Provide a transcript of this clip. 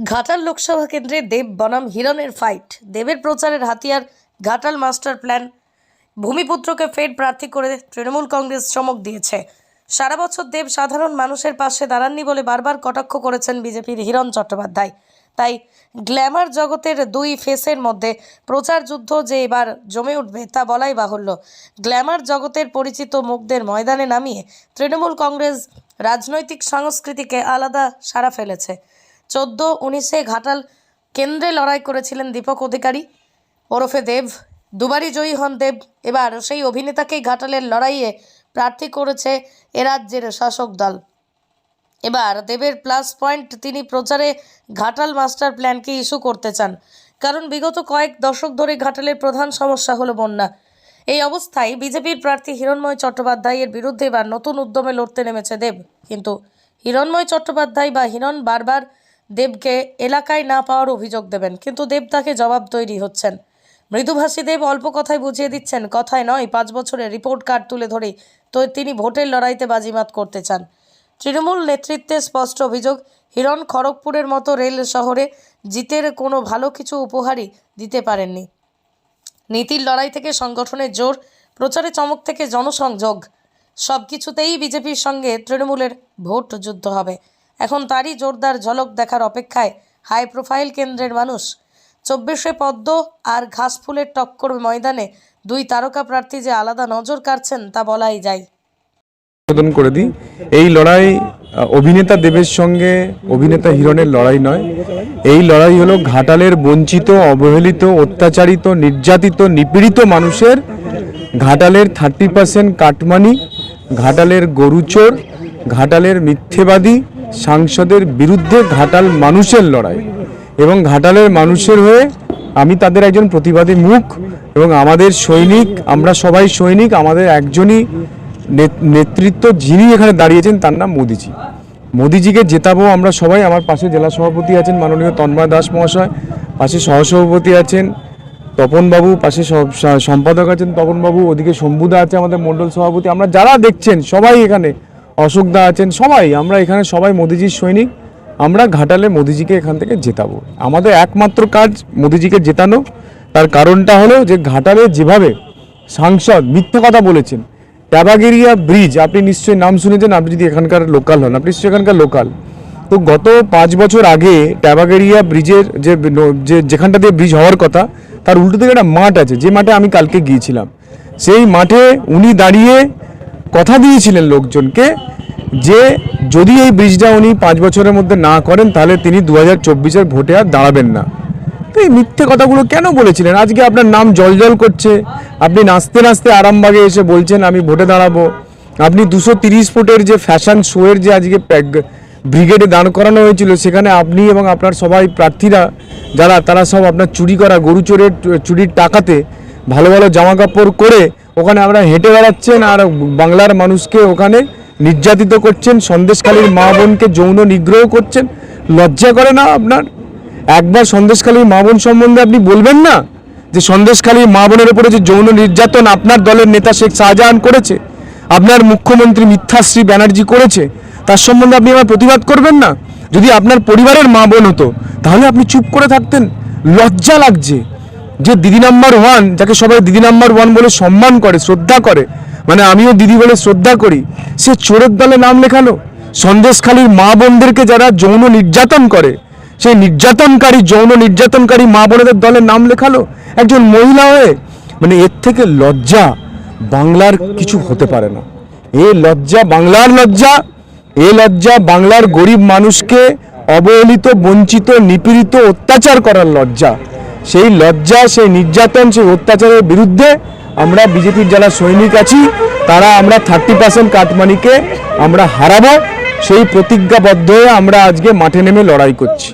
ঘাটাল লোকসভা কেন্দ্রে দেব বনাম হিরণের ফাইট দেবের প্রচারের হাতিয়ার ঘাটাল মাস্টার প্ল্যান ভূমিপুত্রকে ফের প্রার্থী করে তৃণমূল কংগ্রেস চমক দিয়েছে। সারা বছর দেব সাধারণ মানুষের পাশে দাঁড়াননি বলে বারবার কটাক্ষ করেছেন বিজেপির হিরণ চট্টোপাধ্যায়। তাই গ্ল্যামার জগতের দুই ফেসের মধ্যে প্রচার যুদ্ধ যে এবার জমে উঠবে তা বলাই বাহুল্য। গ্ল্যামার জগতের পরিচিত মুখদের ময়দানে নামিয়ে তৃণমূল কংগ্রেস রাজনৈতিক সংস্কৃতিকে আলাদা সারা ফেলেছে। চোদ্দ উনিশে ঘাটাল কেন্দ্রে লড়াই করেছিলেন দীপক অধিকারী। ওরফে দেব, দুবারই জয়ী হন দেব। এবার সেই অভিনেতাকেই ঘাটালের লড়াইয়ে প্রার্থী করেছে এ রাজ্যের শাসক দল। এবার দেবের প্লাস পয়েন্ট তিনি প্রচারে ঘাটাল মাস্টার প্ল্যানকে ইস্যু করতে চান। কারণ বিগত কয়েক দশক ধরে ঘাটালের প্রধান সমস্যা হলো বন্যা। এই অবস্থায় বিজেপির প্রার্থী হিরণময় চট্টোপাধ্যায়ের বিরুদ্ধে এবার নতুন উদ্যমে লড়তে নেমেছে দেব। কিন্তু হিরণময় চট্টোপাধ্যায় বা হিরণ বারবার দেবকে এলাকায় না পাওয়ার অভিযোগ দেবেন, কিন্তু দেব তাকে জবাব তৈরি হচ্ছেন। মৃদুভাষী দেব অল্প কথায় বুঝিয়ে দিচ্ছেন, কথায় নয়, পাঁচ বছরের রিপোর্ট কার্ড তুলে ধরে তো তিনি ভোটের লড়াইতে বাজিমাত করতে চান। তৃণমূল নেতৃত্বে স্পষ্ট অভিযোগ, হিরণ খড়গপুরের মতো রেল শহরে জিতের কোনো ভালো কিছু উপহারই দিতে পারেননি। নীতির লড়াই থেকে সংগঠনের জোর, প্রচারে চমক থেকে জনসংযোগ সব কিছুতেই বিজেপির সঙ্গে তৃণমূলের ভোট যুদ্ধ হবে। এখন তারই জোরদার ঝলক দেখার অপেক্ষায় হাই প্রোফাইল কেন্দ্রের মানুষ। চব্বিশে পদ্ম আর ঘাসফুলের টক্কর ময়দানে দুই তারকা প্রার্থী যে আলাদা নজর কাড়ছেন তা বলাই যায়। করে দিই। এই লড়াই অভিনেতা দেবের সঙ্গে অভিনেতা হিরণের লড়াই নয়। এই লড়াই হলো ঘাটালের বঞ্চিত, অবহেলিত, অত্যাচারিত, নির্যাতিত, নিপীড়িত মানুষের ঘাটালের থার্টি পার্সেন্ট কাটমানি, ঘাটালের গরুচোর, ঘাটালের মিথ্যেবাদী সাংসদের বিরুদ্ধে ঘাটাল মানুষের লড়াই এবং ঘাটালের মানুষের হয়ে আমি তাদের একজন প্রতিবাদী মুখ এবং আমাদের সৈনিক, আমরা সবাই সৈনিক, আমাদের একজনই নেত- নেতৃত্ব যিনি এখানে দাঁড়িয়েছেন তার নাম মোদিজি। মোদিজিকে জেতাবো আমরা সবাই, আমার পাশে জেলা সভাপতি আছেন মাননীয় তন্ময় দাস মহাশয়, পাশে সহসভাপতি আছেন তপনবাবু, পাশে সম্পাদক আছেন তপনবাবু, ওদিকে শম্ভুদা আছে আমাদের মণ্ডল সভাপতি, আমরা যারা দেখছেন সবাই এখানে অশোকদা আছেন সবাই, আমরা এখানে সবাই মোদিজির সৈনিক, আমরা ঘাটালে মোদিজিকে এখান থেকে জেতাবো। আমাদের একমাত্র কাজ মোদিজিকে জেতানো। তার কারণটা হলো যে ঘাটালে যেভাবে সাংসদ মিথ্যে কথা বলেছেন ট্যাবাগেরিয়া ব্রিজ, আপনি নিশ্চয়ই নাম শুনেছেন, আপনি যদি এখানকার লোকাল হন, আপনি নিশ্চয়ই এখানকার লোকাল। তো গত পাঁচ বছর আগে ট্যাবাগেরিয়া ব্রিজের যে যে যেখানটা দিয়ে ব্রিজ হওয়ার কথা, তার উল্টো দিকে একটা মাঠ আছে, যে মাঠে আমি কালকে গিয়েছিলাম। সেই মাঠে উনি দাঁড়িয়ে কথা দিয়েছিলেন লোকজনকে যে যদি এই ব্রিজটা উনি পাঁচ বছরের মধ্যে না করেন, তাহলে তিনি দু হাজার চব্বিশের ভোটে আর দাঁড়াবেন না। তো এই মিথ্যে কথাগুলো কেন বলেছিলেন? আজকে আপনার নাম জলজল করছে। আপনি নাচতে নাচতে আরামবাগে এসে বলছেন, আমি ভোটে দাঁড়াবো। আপনি দুশো তিরিশ ফুটের যে ফ্যাশন শোয়ের যে আজকে ব্রিগেডে দাঁড় করানো হয়েছিল, সেখানে আপনি এবং আপনার সবাই প্রার্থীরা, যারা, তারা সব আপনার চুরি করা গরু চোরের, চুরির টাকাতে ভালো ভালো জামা কাপড় করে ওখানে আমরা হেঁটে বেড়াচ্ছেন আর বাংলার মানুষকে ওখানে নির্যাতিত করছেন, সন্দেশখালীর মা বোনকে যৌন নিগ্রহ করছেন। লজ্জা করে না আপনার? একবার সন্দেশখালীর মা বোন সম্বন্ধে আপনি বলবেন না যে সন্দেশখালীর মা বোনের উপরে যে যৌন নির্যাতন আপনার দলের নেতা শেখ শাহজাহান করেছে, আপনার মুখ্যমন্ত্রী মিথ্যাশ্রী ব্যানার্জি করেছে, তার সম্বন্ধে আপনি আমার প্রতিবাদ করবেন না? যদি আপনার পরিবারের মা বোন হতো, তাহলে আপনি চুপ করে থাকতেন। লজ্জা লাগছে। যে দিদি নাম্বার ওয়ান, যাকে সবাই দিদি নাম্বার ওয়ান বলে সম্মান করে, শ্রদ্ধা করে মানে আমিও দিদি বলে শ্রদ্ধা করি, সে চোরের দলে নাম লেখালো। সন্দেশখালীর মা বোনদেরকে যারা যৌন নির্যাতন করে, সেই নির্যাতনকারী, যৌন নির্যাতনকারী মা বোনেদের দলে নাম লেখালো। একজন মহিলা হয়ে মানে এর থেকে লজ্জা বাংলার কিছু হতে পারে না। এ লজ্জা বাংলার লজ্জা, এ লজ্জা বাংলার গরিব মানুষকে অবহেলিত, বঞ্চিত, নিপীড়িত, অত্যাচার করার লজ্জা। সেই লজ্জা, সেই নির্যাতন, সেই অত্যাচারের বিরুদ্ধে আমরা বিজেপির যারা সৈনিক আছি, তারা আমরা থার্টি পার্সেন্ট কাটমানিকে আমরা হারাবো। সেই প্রতিজ্ঞাবদ্ধ হয়ে আমরা আজকে মাঠে নেমে লড়াই করছি।